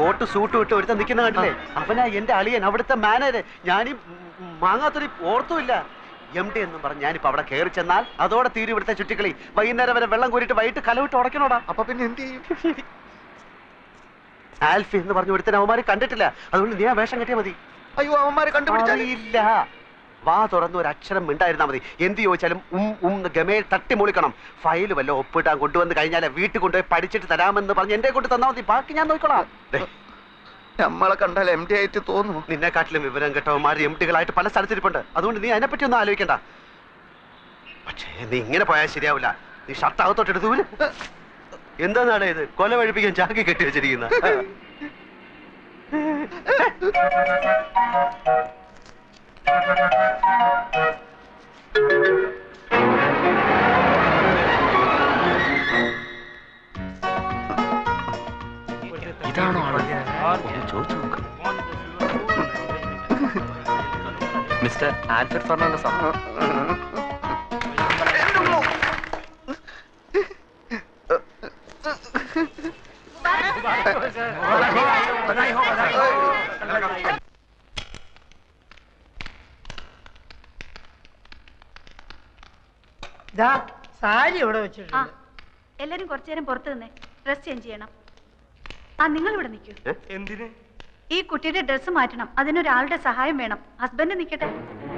Coat suit ഇട്ട് ഒരുത്ത നിൽക്കുന്ന കണ്ടില്ലേ? അവനാ എന്റെ അളിയൻ അവിടുത്തെ മാനേജർ. ഞാനീ മാങ്ങാത്തൊരു ഓർത്തുമില്ല. എം ഡി എന്നും പറഞ്ഞ് ഞാനിപ്പോ അവിടെ കയറി ചെന്നാൽ അതോടെ തീരും ഇവിടുത്തെ ചുറ്റിക്കളി. വൈകുന്നേരം വരെ വെള്ളം കോരിട്ട് വൈകിട്ട് കലവിട്ട് ഉടക്കണോടാ അപ്പൊ പിന്നെ എന്ത് ചെയ്യും? ആൽഫി എന്ന് പറഞ്ഞ ഒരുത്തൻ അവന്മാര് കണ്ടിട്ടില്ല. അതുകൊണ്ട് നീ ആ വേഷം കെട്ടിയാ മതി. അയ്യോ അവന്മാരെ കണ്ടുപിടിച്ചില്ല വാ തുറന്ന് ഒരു അക്ഷരം മിണ്ടായിരുന്നാ മതി. എന്ത് ചോദിച്ചാലും ഉം ഉം ഗമേൽ ഗമേ തട്ടി മുളിക്കണം. ഫയൽ വല്ല ഒപ്പിട്ടാൻ കൊണ്ടുവന്ന് കഴിഞ്ഞാലേ വീട്ടിൽ കൊണ്ടുപോയി പഠിച്ചിട്ട് തരാമെന്ന് പറഞ്ഞ് എന്റെ കൊണ്ട് തന്നാ മതി. ബാക്കി ഞാൻ നോക്കിക്കോളാം. നമ്മളെ കണ്ടാൽ എം ഡി ആയിട്ട് തോന്നുന്നു നിന്നെക്കാട്ടിലും വിവരം കേട്ടവന്മാർ എം ഡികളായിട്ട് പല സ്ഥലത്തിരിപ്പുണ്ട്. അതുകൊണ്ട് നീ അതിനെപ്പറ്റി ഒന്നും ആലോചിക്കണ്ട. പക്ഷേ നീ ഇങ്ങനെ പോയാൽ ശരിയാവില്ല. നീ ഷർട്ട് അകത്തോട്ട് എടുത്തു എന്താന്നാണ് ഇത്? കൊല വഴിപ്പിക്കാൻ ചാക്കി കെട്ടി വെച്ചിരിക്കുന്ന. ഇതാണോ ചോദിച്ചു നോക്കാം മിസ്റ്റർ ആൽഫ്രഡ് ഫെർണാണ്ടസ്? ആണ് ദാ സാരി ഇവിടെ ആ വെച്ചിട്ടുണ്ട് എല്ലാരും കുറച്ചു നേരം പുറത്ത് നിന്നേ. ഡ്രസ് ചേഞ്ച് ചെയ്യണം. ആ നിങ്ങൾ ഇവിടെ നിൽക്കൂ എന്തിന്? ഈ കുട്ടിയുടെ ഡ്രസ്സ് മാറ്റണം. അതിനൊരാളുടെ സഹായം വേണം. ഹസ്ബൻഡ് നിൽക്കട്ടെ.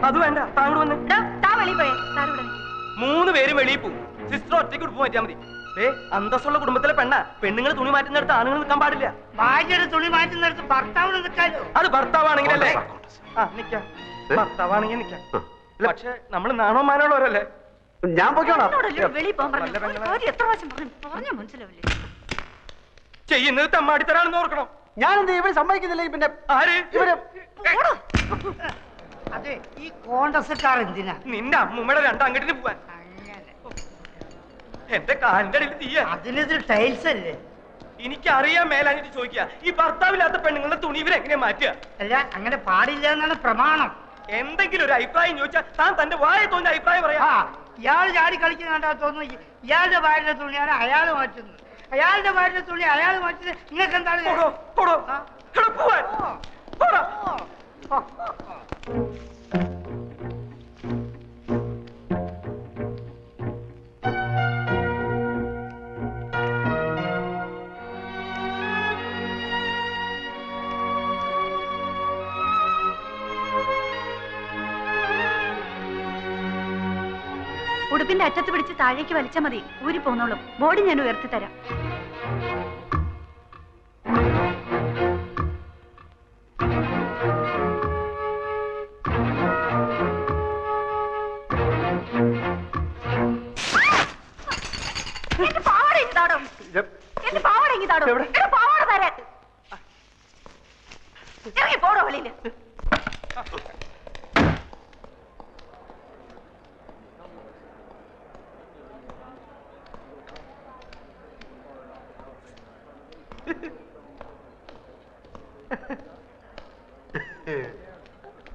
അത് വേണ്ട താങ്കൾ വന്ന്. എടാ, താ വെളിയിൽ പോയേ. സാർ ഇവിടെ നിൽക്കൂ. മൂന്ന് പേരും വെളിയിൽ പോകും സിസ്റ്റർ ഒറ്റയ്ക്ക് ഉടുപ്പ് മാറ്റിയാൽ മതി. ഏ അന്തസ്സുള്ള കുടുംബത്തിലെ പെണ്ണാ. പെണ്ണുങ്ങൾ തുണി മാറ്റുന്നിടത്ത് ആണുങ്ങൾ നിൽക്കാൻ പാടില്ല. ഭാര്യയുടെ തുണി മാറ്റുന്നിടത്ത് ഭർത്താവിന് നിൽക്കാലോ? അത് ഭർത്താവാണെങ്കിലല്ലേ? ആ നിക്കാം. ഭർത്താവാണെങ്കിൽ നിക്കാം. പക്ഷെ നമ്മൾ നാണോ മാനോളവരല്ലേ ഞാൻ പോയിക്കോളാം. ചെയ്യുന്നത് തമ്മാടിത്തരാണെന്ന് ഓർക്കണം. ഞാനെന്ത് ഇവർ സമ്മതിക്കുന്നില്ല? പിന്നെ ആര്? ഇവർ പോടോ. അതെ ഈ കോൺഗ്രസ്സുകാർ എന്തിനാ? നിന്റെ അമ്മൂമ്മയുടെ രണ്ടങ്ങട്ടിന് പോവാൻ. അങ്ങനെ. എന്റെ കാലിന്റെ അടിയിൽ തീയ. അതിനിത് ടൈൽസ് അല്ലേ? എനിക്കറിയാൻ മേലാഞ്ഞിട്ട് ചോദിക്കുക. ഈ ഭർത്താവില്ലാത്ത പെണ്ണുങ്ങളുടെ തുണി ഇവരെങ്ങനെയാ മാറ്റുക? അല്ല അങ്ങനെ പാടില്ല എന്നാണ് പ്രമാണം. എന്തെങ്കിലും ഒരു അഭിപ്രായം ചോദിച്ചാൽ താൻ തന്റെ വായ തോന്നിയ അഭിപ്രായം പറയാ. ഇയാൾ ചാടി കളിക്കുന്ന കണ്ടാ തോന്നുന്നു ഇയാളുടെ ഭാര്യയുടെ തുള്ളിയാണ് അയാൾ മാറ്റുന്നത്. അയാളുടെ ഭാര്യയുടെ തുണി അയാൾ മാറ്റുന്നത്. നിങ്ങൾക്ക് എന്താണ് പോടോ പോടാ. ഉടുപ്പിന്റെ അറ്റത്ത് പിടിച്ച് താഴേക്ക് വലിച്ചാൽ മതി. ഊരി പോന്നോളും. ബോഡി ഞാൻ ഉയർത്തി തരാം. പോടോ പാവാട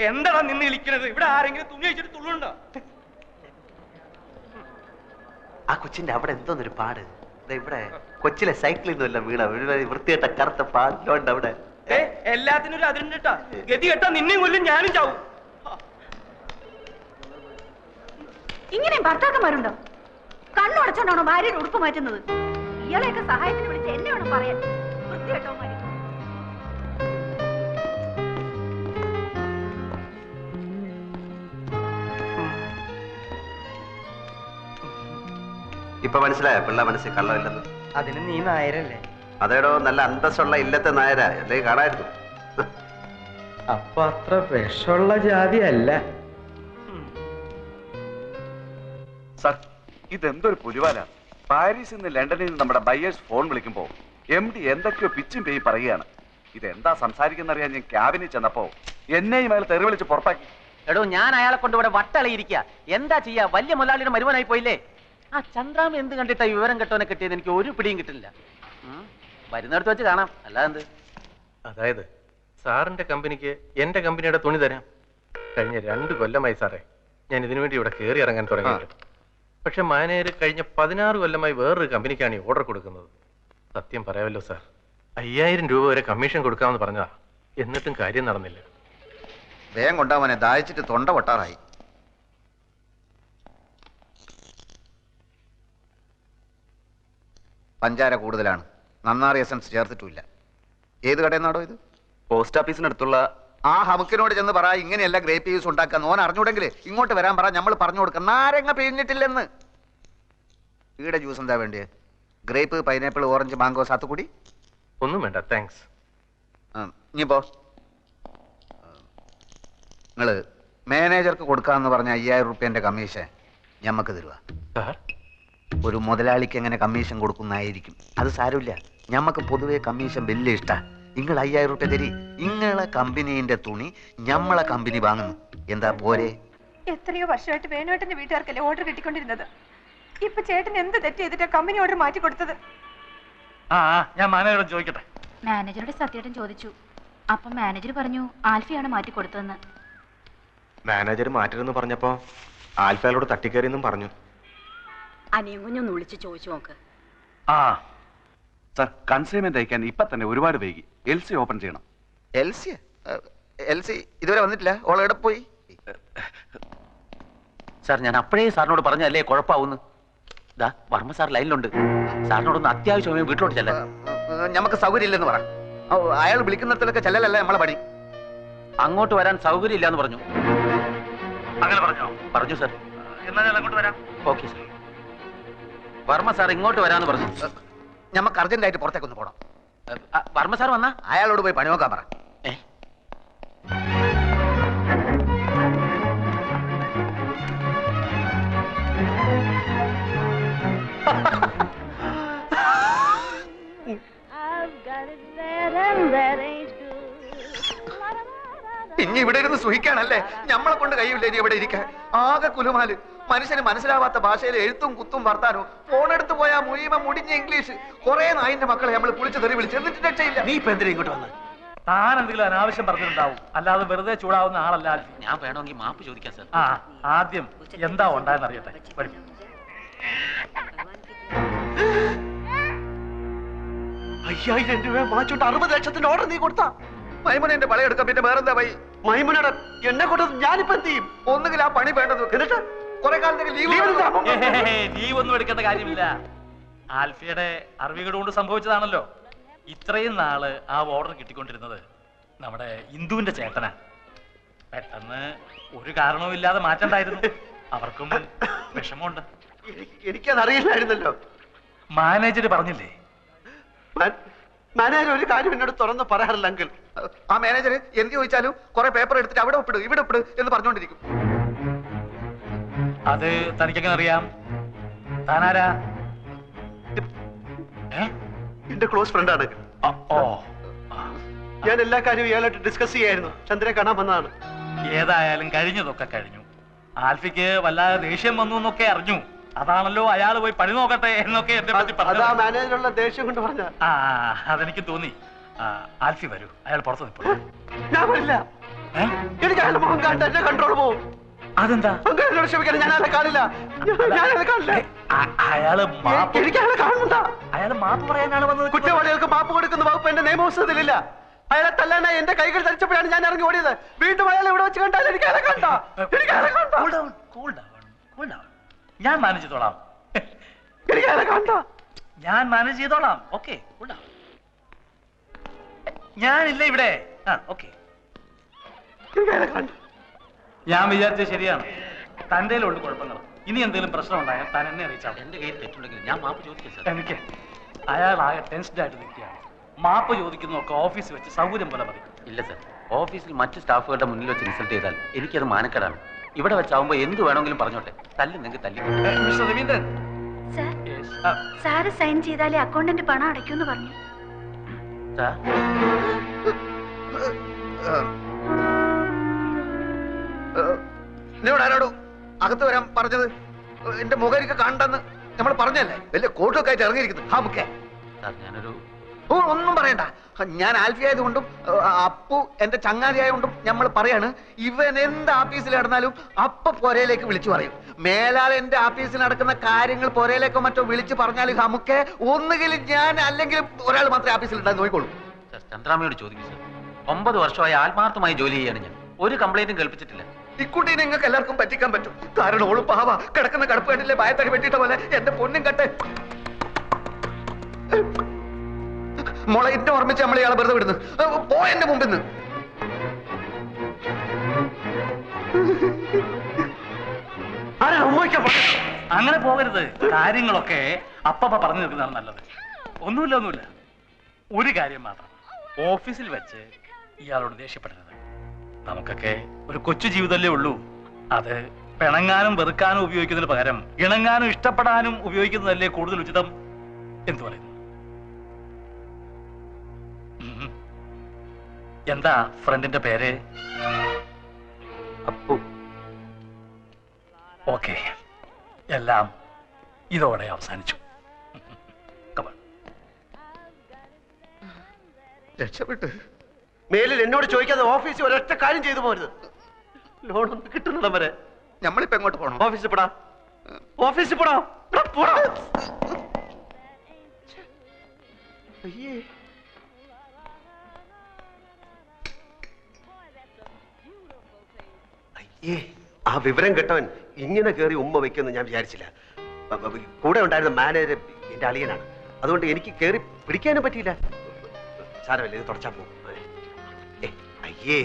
എന്താടാ നിന്ന് കളിക്കണത് ഇവിടെ ആരെങ്കിലും തുണി വെച്ചിട്ട് തുള്ളുണ്ടോ? ആ കൊച്ചിന്റെ അവിടെ എന്തോന്നൊരു പാട്. ദേ ഇവിടെ കൊച്ചിലെ സൈക്കിളിൽ നിന്നെല്ലാം വീണ? വീണ വൃത്തിയായിട്ട കറുത്ത പാലുണ്ട് അവിടെ. എല്ലാത്തിനും ഒരു അതിരുണ്ട് കേട്ടോ ഗതി കേട്ടോ നിന്നെയും കൊല്ലും ഞാനും ചാവും. ഇങ്ങനെ ഭർത്താക്കന്മാരുണ്ടോ? കണ്ണുടച്ചോണ്ടാണോ ഭാര്യയുടെ ഉടുപ്പ് മാറ്റുന്നത്? ഇയാളെയൊക്കെ സഹായത്തിന് വിളിച്ച് എന്നെ വേണം പറയാൻ. ഇപ്പൊ മനസ്സിലായോ? പിള്ള മനസ്സിൽ കള്ളമില്ലെന്ന്? അതിന് നീ നായരല്ലേ? അതേടോ നല്ല അന്തസ്സുള്ള ഇല്ലത്തെ നായര. അല്ലെങ്കിൽ കാണായിരുന്നു. അപ്പൊ അത്ര വിഷമുള്ള ജാതി അല്ല സർ ഇതെന്തൊരു പുലിവാല? പാരീസിൽ നിന്ന് ലണ്ടനിൽ നിന്ന് നമ്മുടെ ബയ്യേഴ്സ് ഫോൺ വിളിക്കുമ്പോ എം ഡി എന്തൊക്കെയോ പിച്ചും പേയി പറയുകയാണ്. ഇതെന്താ സംസാരിക്കുന്നറിയാൻ ഞാൻ ക്യാബിനിൽ ചെന്നപ്പോ എന്നെയും അയാൾ തെറി വിളിച്ച് പുറത്താക്കി. എടോ ഞാൻ അയാളെ കൊണ്ട് ഇവിടെ വട്ടളയിരിക്കുക എന്താ ചെയ്യാ? വലിയ മുതലാളിയുടെ മരുവനായി പോയില്ലേ? ആ ചന്ദ്രാമ എന്ത് കണ്ടിട്ടാ വിവരം കെട്ടോനെ കിട്ടിയത്? എനിക്ക് ഒരു പിടിയും കിട്ടില്ല വരുന്നിടത്ത് വെച്ച് കാണാം. അല്ലാതെ അതായത് സാറിന്റെ കമ്പനിക്ക് എന്റെ കമ്പനിയുടെ തുണി തരാം. കഴിഞ്ഞ രണ്ട് കൊല്ലമായി സാറേ ഞാൻ ഇതിനു വേണ്ടി ഇവിടെ കയറി ഇറങ്ങാൻ തുടങ്ങി പക്ഷെ മാനേജർ കഴിഞ്ഞ പതിനാറ് കൊല്ലമായി വേറൊരു കമ്പനിക്കാണ് ഈ ഓർഡർ കൊടുക്കുന്നത്. സത്യം പറയാമല്ലോ സാർ അയ്യായിരം രൂപ വരെ കമ്മീഷൻ കൊടുക്കാമെന്ന് പറഞ്ഞതാ. എന്നിട്ടും കാര്യം നടന്നില്ല. വേഗം കൊണ്ടാവനെ ദാഹിച്ചിട്ട് തൊണ്ട പൊട്ടാറായി. പഞ്ചാര കൂടുതലാണ്. നന്നാറി എസൻസ് ചേർത്തിട്ടില്ല ഏത് കടയിൽ ഇത്? പോസ്റ്റ് ഓഫീസിനടുത്തുള്ള ആ ഹമുക്കിനോട് ചെന്ന് പറ ഇങ്ങനെയല്ല ഗ്രേപ്പ് ജ്യൂസ് ഉണ്ടാക്കാൻ ഓൻ അറിഞ്ഞൂടെങ്കിൽ ഇങ്ങോട്ട് വരാൻ പറ നമ്മൾ പറഞ്ഞു കൊടുക്കാം. നാരങ്ങ പിഴിഞ്ഞിട്ടില്ലെന്ന്. ഈടെ ജ്യൂസ് എന്താ വേണ്ടിയത് ഗ്രേപ്പ് പൈനാപ്പിൾ ഓറഞ്ച് മാങ്കോ സാത്തുകൂടി ഒന്നും വേണ്ട താങ്ക്സ് ഇനിയിപ്പോ നിങ്ങൾ മാനേജർക്ക് കൊടുക്കാന്ന് പറഞ്ഞ അയ്യായിരം റുപ്യന്റെ കമ്മീഷൻ ഞമ്മക്ക് സാർ? ഒരു മുതലാളിക്ക് എങ്ങനെ കമ്മീഷൻ കൊടുക്കുന്നതായിരിക്കും? അത് സാരമില്ല. ഞമ്മക്ക് പൊതുവെ കമ്മീഷൻ വലിയ ഇഷ്ടമാണ് നിങ്ങൾ അയ്യായിരം റുപ്യ തരി. നിങ്ങളെ കമ്പനീന്റെ തുണി ഞമ്മളെ കമ്പനി വാങ്ങുന്നു. എന്താ പോരെ? എത്രയോ വർഷമായിട്ട് വേണുവേട്ടന്റെ വീട്ടുകാർക്കല്ലേ ഓർഡർ കിട്ടിക്കൊണ്ടിരുന്നത്. ഇപ്പൊ ചേട്ടൻ എന്ത് തെറ്റ് ചെയ്തിട്ടാ കമ്പനി ഓർഡർ മാറ്റി കൊടുത്തത്? ആ ആ, ഞാൻ മാനേജറോട് ചോദിക്കട്ടെ. മാനേജറുടെ സത്യേട്ടൻ ചോദിച്ചു. അപ്പൊ മാനേജർ പറഞ്ഞു ആൽഫിയാണ് മാറ്റി കൊടുത്തതെന്ന്. മാനേജർ മാറ്റരുതെന്ന് പറഞ്ഞപ്പോ ആൽഫയോട് തട്ടിക്കയറിയെന്നും പറഞ്ഞു. അനിയും കുഞ്ഞൊന്ന് വിളിച്ച് ചോദിച്ചു നോക്ക്. ആ സർ കൺസൈൻമെന്റ് അയക്കാൻ ഇപ്പൊ തന്നെ ഒരുപാട് വൈകി. എൽ സി ഓപ്പൺ ചെയ്യണം. എൽസി? എൽസി ഇതുവരെ വന്നിട്ടില്ല? ഓളെവിടെ പോയി? സാർ ഞാൻ അപ്പോഴേ സാറിനോട് പറഞ്ഞല്ലേ കുഴപ്പമാവുന്നു ദാ വർമ്മ സാർ ലൈനിലുണ്ട്. സാറിനോടൊന്ന് അത്യാവശ്യമായി വീട്ടിലോട്ട് ചെല്ല. നമുക്ക് സൗകര്യമില്ലെന്ന് പറ. അയാൾ വിളിക്കുന്നിടത്തൊക്കെ ചെല്ലലല്ല നമ്മളെ പണി? അങ്ങോട്ട് വരാൻ സൗകര്യം ഇല്ലാന്ന് പറഞ്ഞു. അങ്ങനെ പറഞ്ഞോ? പറഞ്ഞു സാർ. എന്നാ ഞാൻ അങ്ങോട്ട് വരാം. Okay sir. വർമ്മ സാർ ഇങ്ങോട്ട് വരാന്ന് പറഞ്ഞു. നമുക്ക് അർജന്റായിട്ട് പുറത്തേക്കൊന്ന് പോണം. വർമ്മ സാർ വന്നാ? അയാളോട് പോയി പണി നോക്കാൻ പറ. ഏ? ഇനി ഇവിടെ ഇരുന്ന് സുഹിക്കാണല്ലേ ഞമ്മളെ കൊണ്ട് കഴിയില്ല ഇനി ഇവിടെ ഇരിക്കാൻ. ആകെ കുലുമാൽ. മനുഷ്യന് മനസ്സിലാവാത്ത ഭാഷയിൽ എഴുത്തും കുത്തും വർത്താനോ ഫോണെടുത്ത് പോയാ മുഴുവൻ മുടിഞ്ഞ ഇംഗ്ലീഷ് കുറെ നായിന്റെ മക്കളെ നമ്മൾ പുളിച്ച് തെറി വിളിച്ച് എന്നിട്ട് രക്ഷയില്ല. നീ ഇപ്പൊ എന്തിനാ ഇങ്ങോട്ട് വന്ന്? താൻ എന്തെങ്കിലും അനാവശ്യം പറഞ്ഞിട്ടുണ്ടാവും. അല്ലാതെ വെറുതെ ചൂടാവുന്ന ആളല്ല. ഞാൻ വേണമെങ്കിൽ മാപ്പ് ചോദിക്കാം സാർ. ആ ആദ്യം എന്താ ഉണ്ടായെന്ന് അറിയട്ടെ. അയ്യായിരം രൂപ മാച്ചോട്ട് അറുപത് ലക്ഷത്തിന്റെ ഓർഡർ നീ കൊടുത്താ? മൈമുന എന്റെ പളയെടുക്കാൻ പിന്നെ വേറെന്താ വൈ? മൈമുനയുടെ എന്നെ കൊണ്ട് ഞാനിപ്പോ എന്ത് ചെയ്യും? ഒന്നുകിൽ ആ പണി വേണ്ടത് എന്നിട്ട്? കുറെ കാലത്തേക്ക് ലീവ് ഒന്നും എടുക്കേണ്ട കാര്യമില്ല. ആൽഫിയുടെ അറിവുകേട് കൊണ്ട് സംഭവിച്ചതാണല്ലോ. ഇത്രയും നാൾ ആ ഓർഡർ കിട്ടിക്കൊണ്ടിരുന്നത് നമ്മുടെ ഇന്ദുവിന്റെ ചേട്ടനാ. പെട്ടെന്ന് ഒരു കാരണവും ഇല്ലാതെ മാറ്റണ്ടായിരുന്നു അവർക്കും വിഷമമുണ്ട്. എനിക്കതറിയില്ലായിരുന്നല്ലോ എനിക്കത് അറിയില്ലായിരുന്നല്ലോ. മാനേജർ പറഞ്ഞില്ലേ? മാനേജർ ഒരു കാര്യം എന്നോട് തുറന്ന് പറയാറില്ല അങ്കിൾ ആ മാനേജർ എന്ത് ചോദിച്ചാലും കുറെ പേപ്പർ എടുത്തിട്ട് അവിടെ ഒപ്പിടും ഇവിടെ ഒപ്പിടും എന്ന് പറഞ്ഞുകൊണ്ടിരിക്കും അത് തനിക്കെങ്ങനെ അറിയാം? താനാരാ? എന്റെ ക്ലോസ് ഫ്രണ്ടാണ് ആണ്. ഓ. ഞാൻ എല്ലാ കാര്യവും ഇയാളായിട്ട് ഡിസ്കസ് ചെയ്യായിരുന്നു. ചന്ദ്രനെ കാണാൻ വന്നതാണ്. ഏതായാലും കഴിഞ്ഞതൊക്കെ കഴിഞ്ഞു. ആൽഫിക്ക് വല്ലാതെ ദേഷ്യം വന്നു എന്നൊക്കെ അറിഞ്ഞു. അതാണല്ലോ അയാൾ പോയി പണി നോക്കട്ടെ എന്നൊക്കെ എന്നെ പറ്റി അതാ പറഞ്ഞത്. മാനേജറുള്ള ദേഷ്യം കൊണ്ട് പറഞ്ഞ ആ അതെനിക്ക് തോന്നി. ആ, ആൽഫി വരൂ. അയാൾ പുറത്ത് നിൽപ്പുള്ളൂ ഞാൻ വരില്ല. ഏ? എനിക്ക് അയാളുടെ മുഖം കണ്ട എന്റെ കൺട്രോൾ പോവും. അതെന്താ? അങ്കിൾ എന്നോട് ക്ഷമിക്കണം ഞാൻ അയാളെ കാണില്ല. ഞാൻ അയാളെ കാണില്ല. ആ- അയാൾ മാപ്പ് എനിക്ക് അയാളെ കാണണ്ട മാപ്പ് പറയാനാണ് വന്നത്. കുറ്റവാളികൾക്ക് മാപ്പ് കൊടുക്കുന്ന വകുപ്പ് എന്റെ നിയമപുസ്തകത്തിലില്ല അയാളെ തല്ലാനായി എന്റെ കൈകൾ തരിച്ചപ്പോഴാണ് ഞാൻ ഇറങ്ങി ഓടിയത്. വീണ്ടും അയാളെ ഇവിടെ വെച്ച് കണ്ടാൽ എനിക്ക് അയാളെ കണ്ട? എനിക്ക് അയാളെ കണ്ട? Cool down cool down cool down. ഞാൻ മാനേജ് ചെയ്തോളാം. ഞാൻ മാനേജ് ചെയ്തോളാം. ഓക്കെ ഞാനില്ല ഇവിടെ. ആ ഓക്കെ ഞാൻ വിചാരിച്ചത് ശരിയാണ്. തന്റെ ഉള്ളു കുഴപ്പങ്ങൾ. ഇനി എന്തെങ്കിലും പ്രശ്നം ഉണ്ടായാൽ താൻ എന്നെ അറിയിച്ചാൽ എന്റെ കയ്യിൽ തെറ്റുണ്ടെങ്കിൽ ഞാൻ മാപ്പ് ചോദിക്കാം സാർ? എനിക്ക് അയാൾ ആകെ ടെൻസ്ഡ് ആയിട്ട് നിൽക്കുകയാണ്. മാപ്പ് ചോദിക്കുന്നതൊക്കെ ഓഫീസിൽ വെച്ച് സൗകര്യം പോലെ മതി. ഇല്ല സർ. ഓഫീസിൽ മറ്റു സ്റ്റാഫുകളുടെ മുന്നിൽ വെച്ച് ഇൻസൾട്ട് ചെയ്താൽ എനിക്കത് മാനക്കേടാണ്. ഇവിടെ വെച്ചാവുമ്പോൾ എന്ത് വേണമെങ്കിലും പറഞ്ഞോട്ടെ. തല്ലി നിങ്ങൾക്ക് തല്ലി. Mister Raveendran. Sir Yes. Sir sign ചെയ്താലേ അക്കൗണ്ടന്റ് പണം അടയ്ക്കൂന്ന് പറഞ്ഞു. സാർ എന്നോട് ആരോടോ? അകത്ത് വരാൻ പറഞ്ഞത്? എന്റെ മുഖം എനിക്ക് കണ്ടെന്ന് നമ്മൾ പറഞ്ഞല്ലേ? വലിയ കോട്ടൊക്കെ ആയിട്ട് ഇറങ്ങിയിരിക്കുന്നു. ഹാ മുക്കേ സാർ ഞാനൊരു ഓ ഒന്നും പറയണ്ട. ഞാൻ ആൽഫി ആയതുകൊണ്ടും അപ്പു എന്റെ ചങ്ങാതി ആയതുകൊണ്ടും നമ്മൾ പറയാണ് ഇവൻ എന്ത് ആഫീസിൽ നടന്നാലും അപ്പ പുരയിലേക്ക് വിളിച്ചു പറയും. മേലാൽ എന്റെ ആഫീസിൽ നടക്കുന്ന കാര്യങ്ങൾ പുരയിലേക്കോ മറ്റോ വിളിച്ചു പറഞ്ഞാൽ നമുക്ക് ഒന്നുകിൽ ഞാൻ അല്ലെങ്കിൽ ഒരാൾ മാത്രമേ ആഫീസിൽ ഉണ്ടാകും നോക്കിക്കോളൂ. സാർ ചന്ദ്രാമയോട് ചോദിക്കും സാർ. ഒമ്പത് വർഷമായി ആത്മാർത്ഥമായി ജോലി ചെയ്യാണ് ഞാൻ. ഒരു കംപ്ലൈന്റും കേൾപ്പിച്ചിട്ടില്ല. ഇക്കുട്ടി നിങ്ങൾക്ക് എല്ലാവർക്കും പറ്റിക്കാൻ പറ്റും. കാരണം ഓൾ പാവ കിടക്കുന്ന കടപ്പ് കണ്ടില്ലേ ഭയത്തടി വെട്ടിയിട്ട പോലെ എന്റെ പൊന്നും കട്ടെ. മോളെ എന്നെ ഓർമ്മിച്ച് നമ്മൾ ഇയാളെ വെറുതെ വിടുന്നു. പോ എന്റെ മുമ്പിൽ നിന്ന്? അങ്ങനെ പോകരുത്. കാര്യങ്ങളൊക്കെ അപ്പപ്പ പറഞ്ഞു നിൽക്കുന്നതാണ് നല്ലത്. ഒന്നുമില്ല ഒന്നുമില്ല. ഒരു കാര്യം മാത്രം. ഓഫീസിൽ വെച്ച് ഇയാളോട് ദേഷ്യപ്പെടരുത്. നമുക്കൊക്കെ ഒരു കൊച്ചു ജീവിതമല്ലേ ഉള്ളൂ. അത് പിണങ്ങാനും വെറുക്കാനും ഉപയോഗിക്കുന്നതിന് പകരം ഇണങ്ങാനും ഇഷ്ടപ്പെടാനും ഉപയോഗിക്കുന്നതല്ലേ കൂടുതൽ ഉചിതം എന്തു പറയുന്നു. എന്താ ഫ്രണ്ടിന്റെ പേര്? അപ്പു. ഓക്കെ. എല്ലാം ഇതോടെ അവസാനിച്ചു. രക്ഷപ്പെട്ട്. മേലിൽ എന്നോട് ചോദിക്കാതെ ഓഫീസിൽ ഒരൊറ്റ കാര്യം ചെയ്തു പോരുത്. ലോൺ ഒന്ന് കിട്ടുന്നിടം വരെ നമ്മളിപ്പോ എങ്ങോട്ട് പോകണം ഓഫീസിൽ പോടാ. ഓഫീസിൽ പോടാ. പോടാ. അയ്യേ. അയ്യേ ആ വിവരം കേട്ടവൻ ഇങ്ങനെ കയറി ഉമ്മ വെക്കുമെന്ന് ഞാൻ വിചാരിച്ചില്ല. കൂടെ ഉണ്ടായിരുന്ന മാനേജർ എന്റെ അളിയനാണ്. അതുകൊണ്ട് എനിക്ക് കയറി പിടിക്കാനും പറ്റിയില്ല. സാരമല്ല ഇത് തുടച്ചാ പോകും ഏ, അയ്യേ.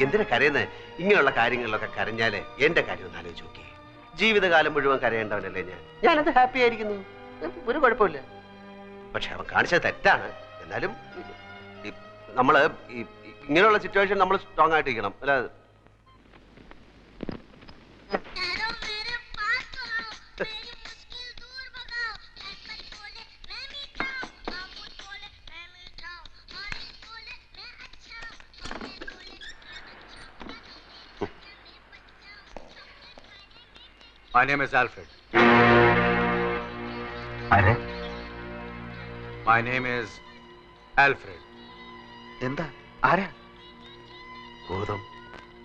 എന്തിനാ കരയുന്നത് ഇങ്ങനെയുള്ള കാര്യങ്ങളിലൊക്കെ കരഞ്ഞാൽ എന്റെ കാര്യം ഒന്ന് ആലോചിച്ച് നോക്കി ജീവിതകാലം മുഴുവൻ കരയേണ്ടവനല്ലേ ഞാൻ. ഞാനത് ഹാപ്പി ആയിരിക്കുന്നു. ഒരു കുഴപ്പമില്ല. പക്ഷെ അവൻ കാണിച്ചത് തെറ്റാണ്. എന്നാലും നമ്മൾ ഇങ്ങനെയുള്ള സിറ്റുവേഷൻ നമ്മൾ സ്ട്രോങ് ആയിട്ടിരിക്കണം. അല്ല My name is Alfred. My name is Alfred. എന്താ ആരാ ഭൂതം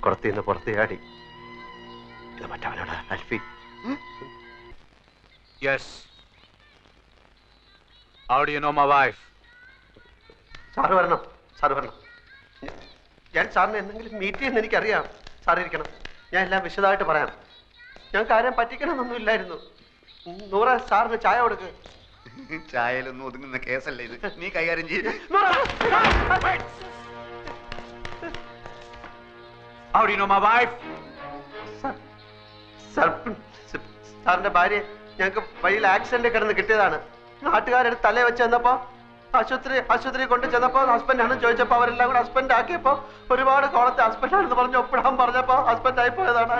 കുറത്തിന്ന് പുറത്തേയാടി ഇത് മറ്റവനോട് yes Yes. How do you know my wife? Sir വരണം. സാറ് വരണം. ഞാൻ സാറിനെ എന്തെങ്കിലും മീറ്റ് ചെയ്യുന്ന എനിക്കറിയാം. സാർ ഇരിക്കണം. ഞാൻ എല്ലാം വിശദമായിട്ട് പറയാം. ഞാൻ കാര്യം പറ്റിക്കണമെന്നൊന്നും ഇല്ലായിരുന്നു. നൂറ സാറിന് ചായ കൊടുക്ക്. ചായയിലൊന്നും ഒതുങ്ങുന്ന കേസല്ലേ ഇത്? നീ കൈകാര്യം ചെയ്ത് How do you know my wife? Sir, സാറിന്റെ ഭാര്യ ഞങ്ങൾക്ക് വഴിയിൽ ആക്സിഡന്റ് കിടന്ന് കിട്ടിയതാണ്. നാട്ടുകാരുടെ തലേ വെച്ച് ചെന്നപ്പോ ആശുപത്രി ആശുപത്രി കൊണ്ട് ചെന്നപ്പോ ഹസ്ബൻഡ് ആണെന്ന് ചോദിച്ചപ്പോ അവരെല്ലാം കൂടെ ഹസ്ബൻഡ് ആക്കിയപ്പോ ഒരുപാട് കോളത്തെ ഹസ്ബൻഡ് ആണെന്ന് പറഞ്ഞ് ഒപ്പിടാൻ പറഞ്ഞപ്പോ ഹസ്ബൻഡ് ആയി പോയതാണ്.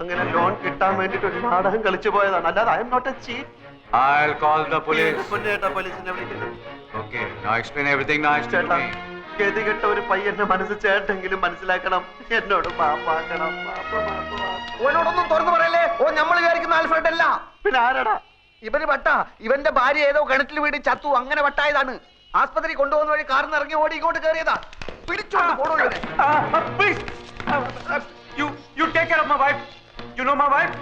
അങ്ങനെ ലോൺ കിട്ടാൻ വേണ്ടിട്ട് ഒരു നാടകം കളിച്ചു പോയതാണ്. അല്ലാതെ I am not a chief I'll call the police. പോലീസിനെ വിളിക്കുന്നു Okay, now explain everything. Nice to ചേട്ടാ me. ഗതികെട്ട ഒരു പയ്യന്റെ മനസ്സ് ചേട്ടെങ്കിലും മനസ്സിലാക്കണം. എന്നോട് മാപ്പാക്കണം മാപ്പ് ഓനോടൊന്നും തുറന്നു പറയല്ലേ? ഓ നമ്മൾ വിചാരിക്കുന്ന ആൽഫ്രഡ് അല്ല പിന്നെ ആരാടാ? ഇവന് വട്ട ഇവന്റെ ഭാര്യ ഏതോ കിണറ്റിൽ വീട് ചത്തു. അങ്ങനെ വട്ടായതാണ് ആസ്പത്രി കൊണ്ടുപോകുന്ന വഴി കാറിന്ന് ഇറങ്ങി ഓടി ഇങ്ങോട്ട് കയറിയതാ. പിടിച്ചോണ്ട് പോണോ you, you take care of my wife. You know my wife?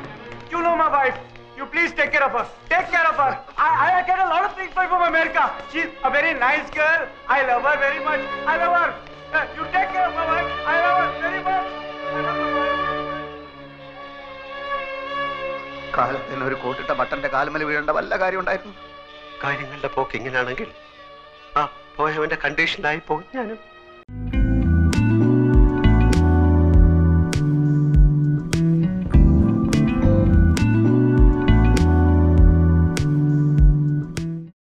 You know my wife. You please take care of her. Take care of her. I, I get a lot of things from America. She's a very nice girl. I love her very much. I love her. Uh, you take care of her. wife. I love her very much. I love my wife. കാലത്തിന് ഒരു കോട്ടിട്ട ബട്ടന്റെ കാലുമല വീഴേണ്ട വല്ല കാര്യം ഉണ്ടായിരുന്നു കാര്യങ്ങളുടെ പോക്ക് ഇങ്ങനെയാണെങ്കിൽ ആ പോയവന്റെ കണ്ടീഷനിലായി പോകും ഞാനും